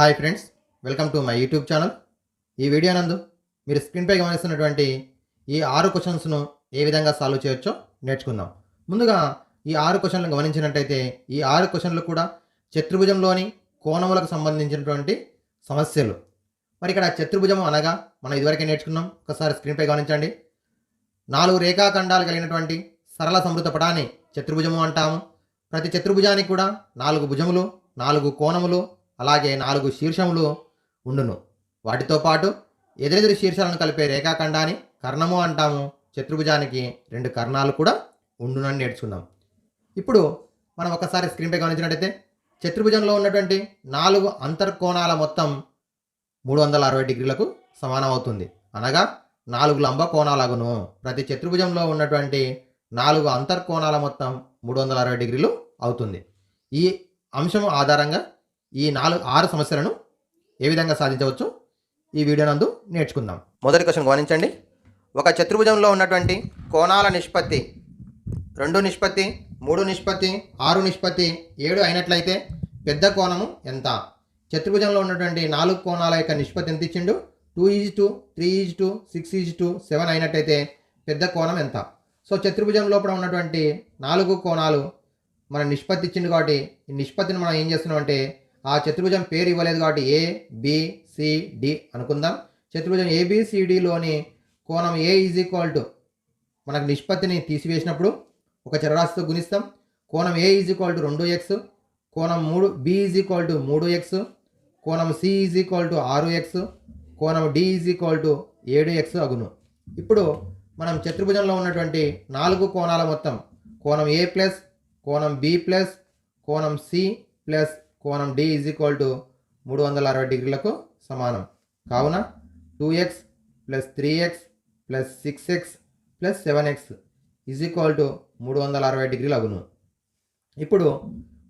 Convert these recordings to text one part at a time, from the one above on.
Hi friends welcome to my YouTube channel. ఈ video నందు మీరు స్క్రీన్పై గమనిస్తున్నటువంటి ఈ ఆరు క్వశ్చన్స్ను ఏ విధంగా సాల్వ్ చేయొచ్చో నేర్చుకుందాం. ముందుగా ఈ ఆరు క్వశ్చన్లు గమనించినట్టయితే ఈ ఆరు క్వశ్చన్లు కూడా చతుర్భుజంలోని కోణములకు సంబంధించినటువంటి సమస్యలు. మరి ఇక్కడ చతుర్భుజం అనగా మనం ఇదివరకే నేర్చుకున్నాం. ఒకసారి స్క్రీన్పై గమనించండి. నాలుగు రేఖాఖండాలు కలిగినటువంటి సరళ సమృద్ధ పటాన్ని చతుర్భుజము అంటాము. ప్రతి చతుర్భుజానికి కూడా నాలుగు భుజములు నాలుగు కోణములు అలాగే నాలుగు శీర్షములు ఉండును. వాటితో పాటు ఎదురెదురు శీర్షాలను కలిపే రేఖాఖండాన్ని కర్ణము అంటాము. చతుర్భుజానికి రెండు కర్ణాలు కూడా ఉండునని నేర్చుకుందాం ఇప్పుడు మనం ఒకసారి స్క్రీన్పై గమనించినట్టయితే చతుర్భుజంలో ఉన్నటువంటి నాలుగు అంతర్కోణాల మొత్తం మూడు వందల అరవై డిగ్రీలకు సమానం అవుతుంది అనగా నాలుగు లంబ కోణాలగును ప్రతి చతుర్భుజంలో ఉన్నటువంటి నాలుగు అంతర్కోణాల మొత్తం మూడు వందల అరవై డిగ్రీలు అవుతుంది. ఈ అంశం ఆధారంగా ఈ నాలుగు ఆరు సమస్యలను ఏ విధంగా సాధించవచ్చు? ఈ వీడియో నందు నేర్చుకుందాం. మొదటి క్వశ్చన్ గమనించండి. ఒక చతుర్భుజంలో ఉన్నటువంటి కోణాల నిష్పత్తి రెండు నిష్పత్తి మూడు నిష్పత్తి ఆరు నిష్పత్తి ఏడు అయినట్లయితే పెద్ద కోణము ఎంత? చతుర్భుజంలో ఉన్నటువంటి నాలుగు కోణాల యొక్క నిష్పత్తి ఎంత ఇచ్చిండు? Two is to three is to six is to seven అయినట్టయితే పెద్ద కోణం ఎంత? సో చతుర్భుజం లోపల ఉన్నటువంటి నాలుగు కోణాలు మన నిష్పత్తి ఇచ్చింది కాబట్టి ఈ నిష్పత్తిని మనం ఏం చేస్తున్నాం అంటే ఆ చతుర్భుజం పేరు ఇవ్వలేదు కాబట్టి ఏ బిసిడి అనుకుందాం. చతుర్భుజం ఏబిసిడిలోని కోణం ఏ ఈజ్ ఈక్వల్ టు మనకు నిష్పత్తిని తీసివేసినప్పుడు ఒక చరరాశితో గుణిస్తాం. కోణం ఏ ఈజ్ ఈక్వల్ టు రెండు ఎక్స్ కోణం మూడు బి ఈజ్ ఈక్వల్ టు మూడు ఎక్స్ కోణం సి ఈజ్ ఈక్వల్ టు ఆరు ఎక్స్ కోణం డి ఈజ్ ఈక్వల్ టు ఏడు ఎక్స్ అగును. ఇప్పుడు మనం చతుర్భుజంలో ఉన్నటువంటి నాలుగు కోణాల మొత్తం కోణం ఏ ప్లస్ కోణం బి ప్లస్ కోణం సి ప్లస్ కోణం డి ఈజ్ ఈక్వల్ టు మూడు వందల అరవై డిగ్రీలకు సమానం. కావున two x plus three x plus six x plus seven x is equal to మూడు వందల అరవై డిగ్రీలు అగును ఇప్పుడు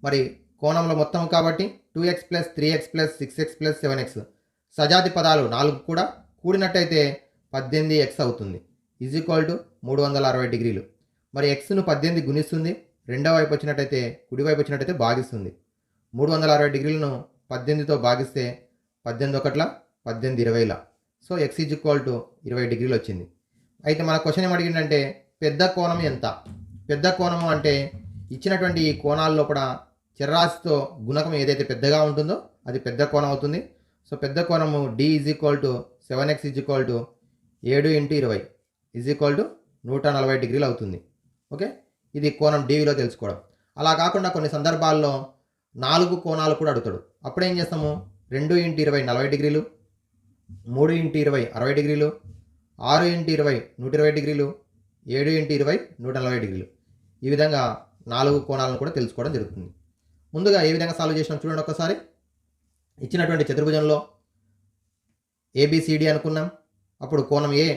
మరి కోణంలో మొత్తం కాబట్టి two x plus three x plus six x plus seven x సజాతి పదాలు నాలుగు కూడా కూడినట్టయితే పద్దెనిమిది ఎక్స్ అవుతుంది. ఈజ్ ఈక్వల్ టు మూడు వందల అరవై డిగ్రీలు. మరి ఎక్స్ను పద్దెనిమిది గుణిస్తుంది. రెండో వైపు వచ్చినట్టయితే కుడివైపు వచ్చినట్టయితే భాగిస్తుంది. మూడు వందల అరవై డిగ్రీలను పద్దెనిమిదితో భాగిస్తే పద్దెనిమిది ఒకట్ల పద్దెనిమిది ఇరవైల. So x is equal to ఇరవై డిగ్రీలు వచ్చింది. అయితే మన క్వశ్చన్ ఏం అడిగిందంటే పెద్ద కోణం ఎంత? పెద్ద కోణము అంటే ఇచ్చినటువంటి ఈ కోణాల్లో కూడా చర్రాశితో గుణకం ఏదైతే పెద్దగా ఉంటుందో అది పెద్ద కోణం అవుతుంది. సో పెద్ద కోణము D is equal to seven x is equal to ఏడు ఇంటూ ఇరవై ఈజ్ ఈక్వల్ టు నూట నలభై డిగ్రీలు అవుతుంది. ఓకే? ఇది కోణం డివిలో తెలుసుకోవడం. అలా కాకుండా కొన్ని సందర్భాల్లో నాలుగు కోణాలు కూడా అడుగుతాడు. అప్పుడు ఏం చేస్తాము? రెండు ఇంటి ఇరవై నలభై డిగ్రీలు మూడు ఇంటి ఇరవై అరవై డిగ్రీలు ఆరు ఇంటి ఇరవై నూట ఇరవై డిగ్రీలు ఏడు ఇంటి ఇరవై నూట నలభై డిగ్రీలు. ఈ విధంగా నాలుగు కోణాలను కూడా తెలుసుకోవడం జరుగుతుంది. ముందుగా ఏ విధంగా సాల్వ్ చేసినాం చూడండి ఒకసారి ఇచ్చినటువంటి చతుర్భుజంలో ఏబిసిడి అనుకున్నాం. అప్పుడు కోణం ఏ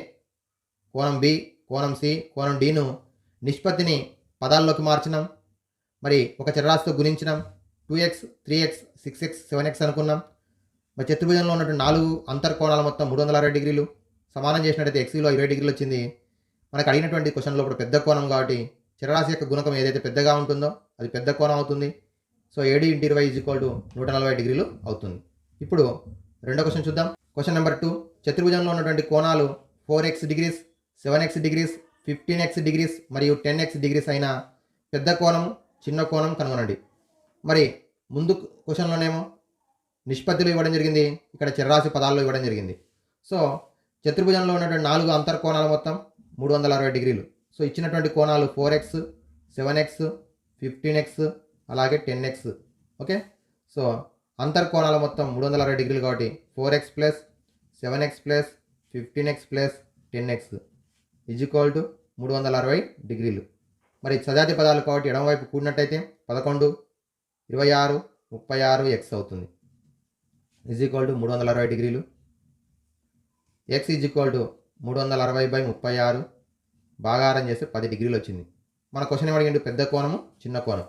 కోణం బి కోణం సి కోణం డిను నిష్పత్తిని పదాల్లోకి మార్చినాం. మరి ఒక చరరాశితో గుణించినాం. Two x three x six x seven x అనుకున్నాం. మరి చతుర్భుజంలో ఉన్నటువంటి నాలుగు అంతర్కోణాల మొత్తం మూడు వందల అరవై డిగ్రీలు. సమానం చేసినట్టయితే ఎక్స్లో ఇరవై డిగ్రీలు వచ్చింది. మనకు అడిగినటువంటి క్వశ్చన్లో ఇప్పుడు పెద్ద కోణం కాబట్టి చిరరాశి యొక్క గుణకం ఏదైతే పెద్దగా ఉంటుందో అది పెద్ద కోణం అవుతుంది. సో ఏడు ఇంటి ఇరవై ఈజ్ ఈక్వల్ టు నూట నలభై డిగ్రీలు అవుతుంది. ఇప్పుడు రెండో క్వశ్చన్ చూద్దాం. క్వశ్చన్ నెంబర్ టూ చతుర్భుజంలో ఉన్నటువంటి కోణాలు four x degrees seven x degrees fifteen x degrees మరియు టెన్ ఎక్స్ డిగ్రీస్ అయిన పెద్ద కోణం చిన్న కోణం కనుగొనండి. మరి ముందు క్వశ్చన్లోనేమో నిష్పత్తిలో ఇవ్వడం జరిగింది ఇక్కడ చిర్రాశి పదాల్లో ఇవ్వడం జరిగింది. సో చతుర్భుజంలో ఉన్నటువంటి నాలుగు అంతర్కోణాలు మొత్తం మూడు వందల అరవై డిగ్రీలు. సో ఇచ్చినటువంటి కోణాలు four x seven x fifteen x అలాగే టెన్ ఎక్స్. ఓకే? సో అంతర్కోణాల మొత్తం మూడు వందల అరవై డిగ్రీలు కాబట్టి four x plus seven x plus fifteen x plus ten x. Is equal to మూడు వందల అరవై డిగ్రీలు. మరి సజాతి పదాలు కాబట్టి ఎడమవైపు కూడినట్టయితే పదకొండు ఇరవై ఆరు ముప్పై ఆరు ఎక్స్ అవుతుంది. ఈజ్ ఈక్వల్ టు మూడు వందల అరవై డిగ్రీలు. ఎక్స్ ఈజ్ ఈక్వల్ టు మూడు వందల అరవై బై ముప్పై ఆరు. భాగారం చేస్తే పది డిగ్రీలు వచ్చింది. మన క్వశ్చన్ ఏమడిగిండు పెద్ద కోణము చిన్న కోణం.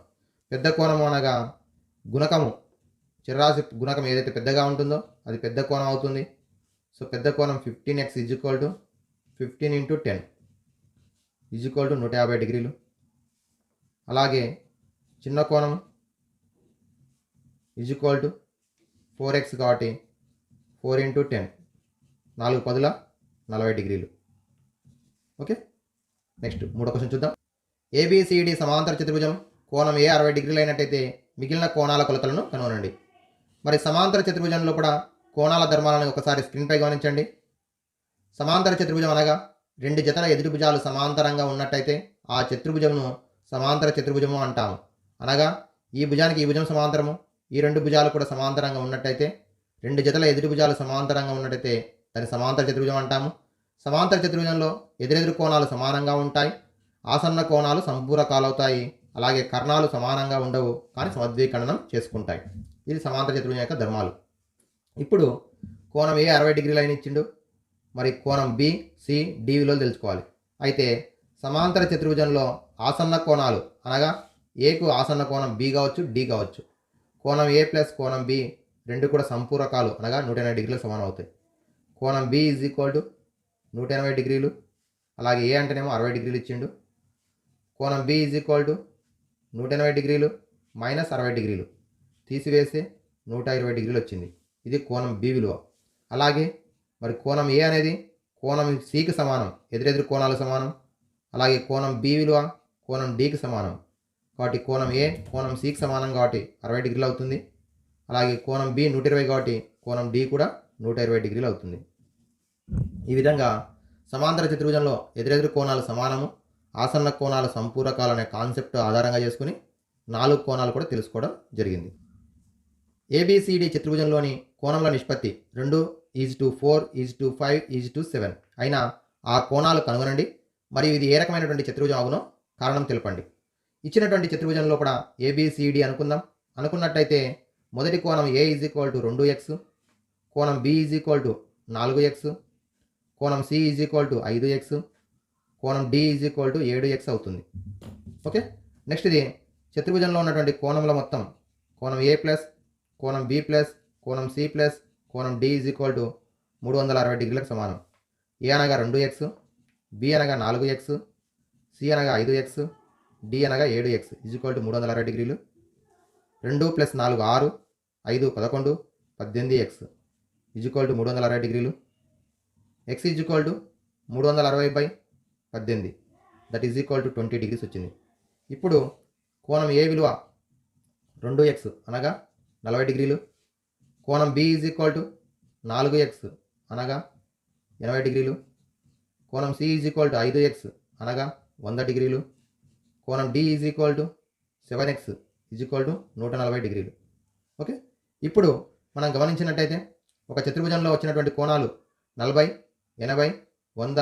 పెద్ద కోణము అనగా గుణకము. చిరరాశి గుణకం ఏదైతే పెద్దగా ఉంటుందో అది పెద్ద కోణం అవుతుంది. సో పెద్ద కోణం fifteen x is equal to fifteen into ten is equal to నూట యాభై డిగ్రీలు. అలాగే చిన్న కోణం is equal to four x కాబట్టి ఫోర్ ఇంటూ టెన్ నాలుగు పదుల నలభై డిగ్రీలు. ఓకే నెక్స్ట్ మూడో క్వశ్చన్ చూద్దాం. ఏబిసిడి సమాంతర చతుర్భుజం కోణం ఏ అరవై డిగ్రీలు అయినట్టయితే మిగిలిన కోణాల కొలతలను కనుగొనండి. మరి సమాంతర చతుర్భుజంలో కూడా కోణాల ధర్మాలను ఒకసారి స్క్రీన్పై గమనించండి. సమాంతర చతుర్భుజం అనగా రెండు జతల ఎదురుభుజాలు సమాంతరంగా ఉన్నట్టయితే ఆ చతుర్భుజమును సమాంతర చతుర్భుజము అంటాము. అనగా ఈ భుజానికి ఈ భుజం సమాంతరము ఈ రెండు భుజాలు కూడా సమాంతరంగా ఉన్నట్టయితే రెండు జతల ఎదురు భుజాలు సమాంతరంగా ఉన్నట్టయితే దాన్ని సమాంతర చతుర్భుజం అంటాము. సమాంతర చతుర్భుజంలో ఎదురెదురు కోణాలు సమానంగా ఉంటాయి ఆసన్న కోణాలు సంపూరకాలవుతాయి అలాగే కర్ణాలు సమానంగా ఉండవు కానీ సమద్వీకరణం చేసుకుంటాయి. ఇది సమాంతర చతుర్భుజం యొక్క ధర్మాలు. ఇప్పుడు కోణం ఏ అరవై డిగ్రీలు అయిన ఇచ్చిండు? మరి కోణం బి సి డి విలువలు తెలుసుకోవాలి. అయితే సమాంతర చతుర్భుజంలో ఆసన్న కోణాలు అనగా ఏకు ఆసన్న కోణం బి కావచ్చు డి కావచ్చు. కోణం ఏ ప్లస్ కోణం బి రెండు కూడా సంపూరకాలు అనగా నూట ఎనభై డిగ్రీలు సమానం అవుతాయి. కోణం బి ఈజ్ ఈక్వల్ టు నూట ఎనభై డిగ్రీలు అలాగే ఏ అంటేనేమో అరవై డిగ్రీలు ఇచ్చిండు. కోణం బి ఈజ్ ఈక్వల్ టు నూట ఎనభై డిగ్రీలు మైనస్ అరవై డిగ్రీలు. తీసివేస్తే నూట ఇరవై డిగ్రీలు వచ్చింది. ఇది కోణం బి విలువ. అలాగే మరి కోణం ఏ అనేది కోణం సికి సమానం ఎదురెదురు కోణాలు సమానం. అలాగే కోణం బి విలువ కోణం డికి సమానం. కాబట్టి కోణం ఏ కోణం సికి సమానం కాబట్టి అరవై డిగ్రీలు అవుతుంది. అలాగే కోణం బి నూట ఇరవై కాబట్టి కోణం డి కూడా నూట ఇరవై డిగ్రీలు అవుతుంది. ఈ విధంగా సమాంతర చతుర్భుజంలో ఎదురెదురు కోణాలు సమానము ఆసన్న కోణాల సంపూరకాలు అనే కాన్సెప్ట్ ఆధారంగా చేసుకుని నాలుగు కోణాలు కూడా తెలుసుకోవడం జరిగింది. ఏబిసిడి చతుర్భుజంలోని కోణంల నిష్పత్తి రెండు is to four is to five is to seven. అయినా ఆ కోణాలు కనుగొనండి మరియు ఇది ఏ రకమైనటువంటి చతుర్భుజం అవునో కారణం తెలపండి. ఇచ్చినటువంటి చతుర్భుజంలో కూడా ఏబిసిడి అనుకుందాం. అనుకున్నట్టయితే మొదటి కోణం ఏ ఈజ్ ఈక్వల్ టు రెండు ఎక్స్ కోణం బి ఈజ్ ఈక్వల్ టు నాలుగు ఎక్స్ కోణం సి ఈజ్ ఈక్వల్ టు ఐదు ఎక్స్ కోణం డి ఈజ్ ఈక్వల్ టు ఏడు ఎక్స్ అవుతుంది. ఓకే నెక్స్ట్ ఇది చతుర్భుజంలో ఉన్నటువంటి కోణముల మొత్తం. కోణం ఏ ప్లస్ కోణం బి ప్లస్ కోణం సి ప్లస్ కోణం డి ఈజ్ ఈక్వల్ టు మూడు వందల అరవై డిగ్రీలకు సమానం. ఏ అనగా రెండు ఎక్స్ బి అనగా నాలుగు ఎక్స్ సి అనగా ఐదు ఎక్స్ డి అనగా ఏడు ఎక్స్ ఈజ్వల్ టు మూడు వందల అరవై డిగ్రీలు. రెండు ప్లస్ నాలుగు ఆరు ఐదు పదకొండు పద్దెనిమిది ఎక్స్ ఈజ్వల్ టు మూడు వందల అరవై డిగ్రీలు. ఎక్స్ ఈజ్వల్ టు మూడు వందల అరవై బై పద్దెనిమిది. That is equal to twenty degrees వచ్చింది. ఇప్పుడు కోణం ఏ విలువ? రెండు ఎక్స్ అనగా నలభై డిగ్రీలు. కోణం బి ఈజ్ ఈక్వల్ టు నాలుగు ఎక్స్ అనగా ఎనభై డిగ్రీలు. కోణం సి ఈజ్ ఈక్వల్ టు ఐదు ఎక్స్ అనగా వంద డిగ్రీలు. కోణం D is equal to seven x is equal to నూట నలభై డిగ్రీలు. ఓకే ఇప్పుడు మనం గమనించినట్టయితే ఒక చతుర్భుజంలో వచ్చినటువంటి కోణాలు నలభై ఎనభై వంద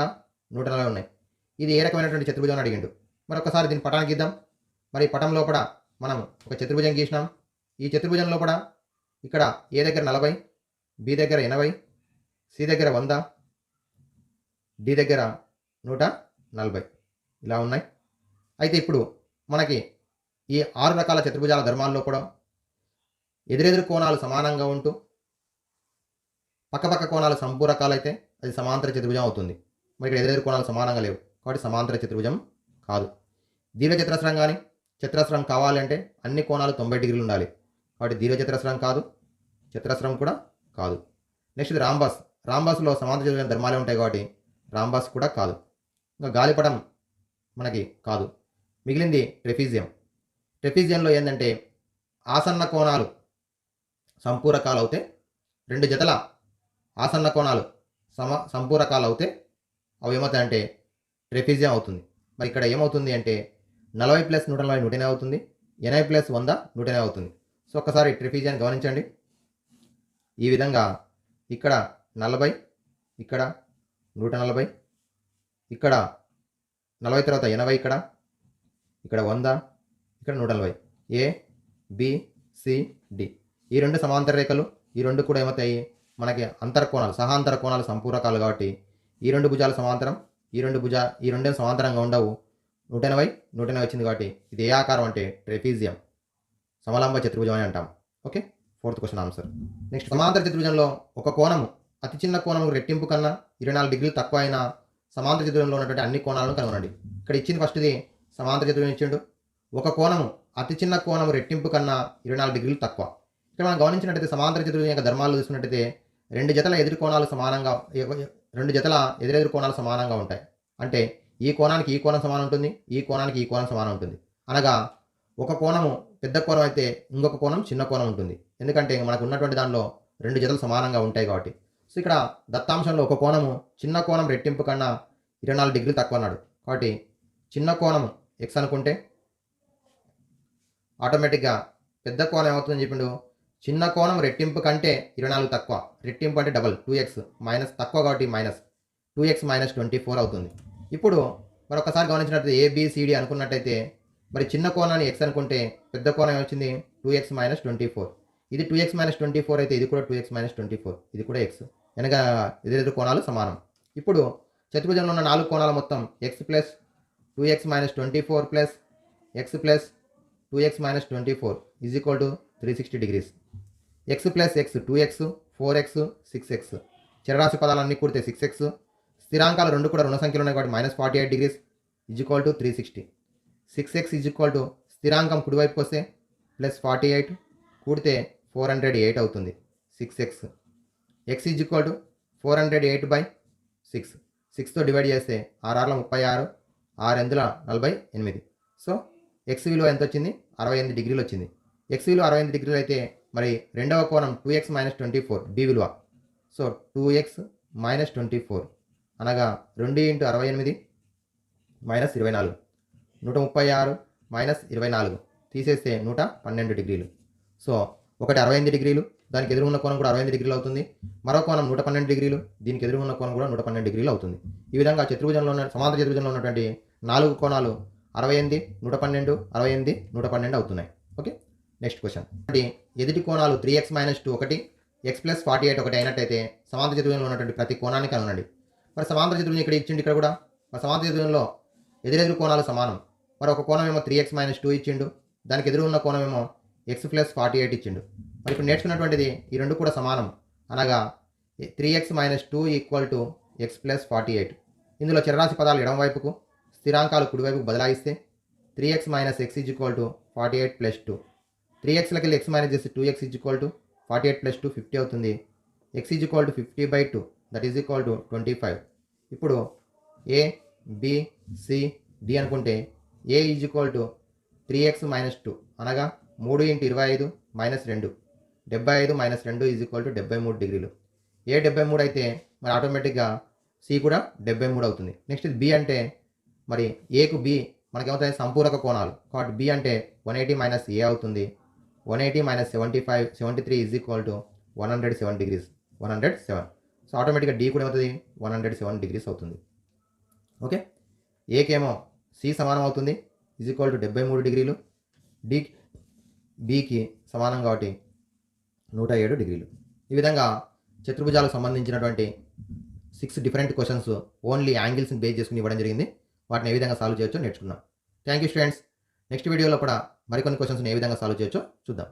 నూట నలభై ఉన్నాయి. ఇది ఏ రకమైనటువంటి చతుర్భుజం అని అడిగిండు. మరి ఒకసారి దీని పటానికి గీద్దాం మరి పటం లోపల మనం ఒక చతుర్భుజం గీసినాం. ఈ చతుర్భుజం లోపల ఇక్కడ ఏ దగ్గర నలభై బి దగ్గర ఎనభై సి దగ్గర వంద డి దగ్గర నూట నలభై. ఇలా ఉన్నాయి. అయితే ఇప్పుడు మనకి ఈ ఆరు రకాల చతుర్భుజాల ధర్మాల్లో కూడా ఎదురెదురు కోణాలు సమానంగా ఉంటూ పక్కపక్క కోణాలు సంపూరకాలైతే అది సమాంతర చతుర్భుజం అవుతుంది. మరి ఇక్కడ ఎదురెదురు కోణాలు సమానంగా లేవు. కాబట్టి సమాంతర చతుర్భుజం కాదు. దీర్ఘచతురస్రం కానీ చతురస్రం కావాలంటే అన్ని కోణాలు తొంభై డిగ్రీలు ఉండాలి. కాబట్టి దీర్ఘచతురస్రం కాదు చతురస్రం కూడా కాదు. నెక్స్ట్ ఇది రాంబాస్. రాంబాస్లో సమాంతర చతుర్భుజం ధర్మాలే ఉంటాయి కాబట్టి రాంబాస్ కూడా కాదు. ఇంకా గాలిపటం మనకి కాదు. మిగిలింది ట్రెఫీజియం. ట్రెఫీజియంలో ఏంటంటే ఆసన్న కోణాలు సంపూరకాలు అవుతే రెండు జతల ఆసన్న కోణాలు సమ సంపూరకాలు అవుతే అవి ఏమవుతాయంటే ట్రెఫీజియం అవుతుంది. మరి ఇక్కడ ఏమవుతుంది అంటే నలభై ప్లస్ నూట నలభై నూటనే అవుతుంది. ఎనభై ప్లస్ వంద నూటనే అవుతుంది. సో ఒక్కసారి ట్రెఫీజియం గమనించండి. ఈ విధంగా ఇక్కడ నలభై ఇక్కడ నూట నలభై ఇక్కడ నలభై తర్వాత ఎనభై ఇక్కడ ఇక్కడ వంద ఇక్కడ నూట నలభై ఏ బి సి డి. ఈ రెండు సమాంతర రేఖలు ఈ రెండు కూడా ఏమవుతాయి? మనకి అంతర కోణాలు సహాంతర కోణాలు సంపూరకాలు కాబట్టి ఈ రెండు భుజాలు సమాంతరం ఈ రెండు భుజ ఈ రెండే సమాంతరంగా ఉండవు? నూట ఎనభై నూట ఎనభై వచ్చింది కాబట్టి ఇది ఏ ఆకారం అంటే ట్రెఫీజియం. సమలంబ చతుర్భుజం అని అంటాం. Okay? Fourth question answer. Next సమాంతర చతుర్భుజంలో ఒక కోణము అతి చిన్న కోణము రెట్టింపు కన్నా ఇరవై నాలుగు డిగ్రీలు తక్కువ అయిన సమాంతర చతుర్భుజంలో ఉన్నటువంటి అన్ని కోణాలను కనుగొనండి. ఇక్కడ ఇచ్చింది ఫస్ట్ది సమాంతర చతుర్భుజం ఒక కోణము అతి చిన్న కోణము రెట్టింపు కన్నా ఇరవై నాలుగు డిగ్రీలు తక్కువ. ఇక్కడ మనం గమనించినట్టయితే సమాంతర చతుర్భుజం యొక్క ధర్మాలు చూసుకున్నట్టయితే రెండు జతల ఎదురు కోణాలు సమానంగా రెండు జతల ఎదురెదురు కోణాలు సమానంగా ఉంటాయి. అంటే ఈ కోణానికి ఈ కోణం సమానం ఉంటుంది ఈ కోణానికి ఈ కోణం సమానం ఉంటుంది. అనగా ఒక కోణము పెద్ద కోణం అయితే ఇంకొక కోణం చిన్న కోణం ఉంటుంది. ఎందుకంటే మనకు ఉన్నటువంటి దానిలో రెండు జతలు సమానంగా ఉంటాయి కాబట్టి. సో ఇక్కడ దత్తాంశంలో ఒక కోణము చిన్న కోణం రెట్టింపు కన్నా ఇరవై నాలుగు డిగ్రీలు తక్కువ అన్నాడు. కాబట్టి చిన్న కోణం ఎక్స్ అనుకుంటే ఆటోమేటిక్గా పెద్ద కోణం ఏమవుతుందని చెప్పిండు? చిన్న కోణం రెట్టింపు కంటే ఇరవై నాలుగు తక్కువ. రెట్టింపు అంటే డబల్ టూ ఎక్స్ మైనస్ తక్కువ కాబట్టి minus two x minus twenty four అవుతుంది. ఇప్పుడు మరొకసారి గమనించినట్లయితే ఏబిసిడి అనుకున్నట్టయితే మరి చిన్న కోణాన్ని ఎక్స్ అనుకుంటే పెద్ద కోణం వచ్చింది two x minus twenty four ఇది two x minus twenty four అయితే ఇది కూడా two x minus twenty four ఇది కూడా ఎక్స్ వెనక ఎదురెదురు కోణాలు సమానం. ఇప్పుడు చతుర్భుజంలో ఉన్న నాలుగు కోణాల మొత్తం x plus two x minus twenty four plus x plus two x minus twenty four is equal to three sixty degrees x plus x two x four x six x చరరాశి పదాలన్నీ కూడితే సిక్స్ ఎక్స్ స్థిరాంకాలు రెండు కూడా రుణ సంఖ్యలు ఉన్నాయి కాబట్టి minus forty eight degrees is equal to three sixty six x is equal to స్థిరాంకం కుడివైపుకి వస్తే ప్లస్ ఫార్టీ ఎయిట్ కూడితే ఫోర్ హండ్రెడ్ ఎయిట్ అవుతుంది. Six x x is equal to four hundred eight by six సిక్స్తో divide చేస్తే ఆర్ఆర్లో ముప్పై ఆరు. ఆరు ఎందుల నలభై ఎనిమిది. సో ఎక్స్ విలువ ఎంత వచ్చింది అరవై ఎనిమిది డిగ్రీలు వచ్చింది. ఎక్స్ విలువ అరవై ఎనిమిది డిగ్రీలు అయితే మరి రెండవ కోణం two x minus twenty four B విలువ. So two x minus twenty four అనగా రెండు ఇంటూ అరవై ఎనిమిది మైనస్ ఇరవై నాలుగు. నూట ముప్పై ఆరు మైనస్ ఇరవై నాలుగు. తీసేస్తే నూట పన్నెండు డిగ్రీలు. సో ఒకటి అరవై ఎనిమిది డిగ్రీలు దానికి ఎదురు ఉన్న కోణం కూడా అరవై డిగ్రీలు అవుతుంది. మరో కోణం నూట పన్నెండు డిగ్రీలు దీనికి ఎదురు ఉన్న కోణం కూడా నూట పన్నెండు డిగ్రీలు అవుతుంది. ఈ విధంగా చతుర్భుజంలో ఉన్న సమాంతర చతుర్భుజంలో ఉన్నటువంటి నాలుగు కోణాలు అరవై ఎనిమిది నూట పన్నెండు అరవై ఎనిమిది నూట పన్నెండు అవుతున్నాయి. ఓకే? Next question. అంటే ఎదుటి కోణాలు త్రీ ఎక్స్ మైనస్ టూ ఒకటి ఎక్స్ ప్లస్ ఫార్టీ ఎయిట్ ఒకటి అయినట్టయితే సమాంతర చతుర్భుజంలో ఉన్నటువంటి ప్రతి కోణాన్ని కనుగొనండి మరి సమాంతర చతుర్భుజం ఇక్కడ ఇచ్చిండు ఇక్కడ కూడా? మరి సమాంతర చతుర్భుజంలో ఎదురెదురు కోణాలు సమానం. మరి ఒక కోణం ఏమో త్రీ ఎక్స్ మైనస్ టూ ఇచ్చిండు దానికి ఎదురు ఉన్న కోణం ఏమో ఎక్స్ ప్లస్ ఫార్టీ ఎయిట్ ఇచ్చిండు. మరి ఇప్పుడు నేర్చుకున్నటువంటిది ఈ రెండు కూడా సమానం. అనగా three x minus two equal to x plus forty eight ఇందులో చరరాశి పదాలు ఎడమవైపుకు స్థిరాంకాలు కుడివైపుకు బదలాయిస్తే three x minus x is equal to forty eight plus two three ఎక్స్లకి వెళ్ళి ఎక్స్ మైనస్ చేస్తే two x is equal to forty eight plus two fifty అవుతుంది. X is equal to fifty by two that is equal to twenty five ఇప్పుడు A B C D అనుకుంటే A is equal to three x minus two అనగా మూడు into ఇరవై ఐదు minus రెండు. డెబ్బై ఐదు మైనస్ రెండు ఈజ్ ఈక్వల్ టు డెబ్బై మూడు డిగ్రీలు. ఏ డెబ్బై మూడు అయితే మరి ఆటోమేటిక్గా సి కూడా డెబ్బై మూడు అవుతుంది. నెక్స్ట్ బి అంటే మరి ఏకు బి మనకేమవుతాయి? సంపూరక కోణాలు. కాబట్టి బి అంటే వన్ ఎయిటీ మైనస్ ఏ అవుతుంది. One eighty minus seventy five seventy three is equal to one hundred seven degrees one hundred seven so ఆటోమేటిక్గా డి కూడా ఏమవుతుంది? వన్ హండ్రెడ్ సెవెన్ డిగ్రీస్ అవుతుంది. ఓకే ఏకేమో సి సమానం అవుతుంది. ఈజ్ ఈక్వల్ టు డెబ్బై మూడు డిగ్రీలు. డి బికి సమానం కాబట్టి నూట ఏడు డిగ్రీలు. ఈ విధంగా చతుర్భుజాలకు సంబంధించినటువంటి సిక్స్ డిఫరెంట్ క్వశ్చన్స్ ఓన్లీ యాంగిల్స్ని బేస్ చేసుకుని ఇవ్వడం జరిగింది. వాటిని ఏ విధంగా సాల్వ్ చేయొచ్చో నేర్చుకున్నాం థ్యాంక్ యూ స్టూడెంట్స్ నెక్స్ట్ వీడియోలో కూడా మరికొన్ని క్వశ్చన్స్ని ఏ విధంగా సాల్వ్ చేయొచ్చో చూద్దాం.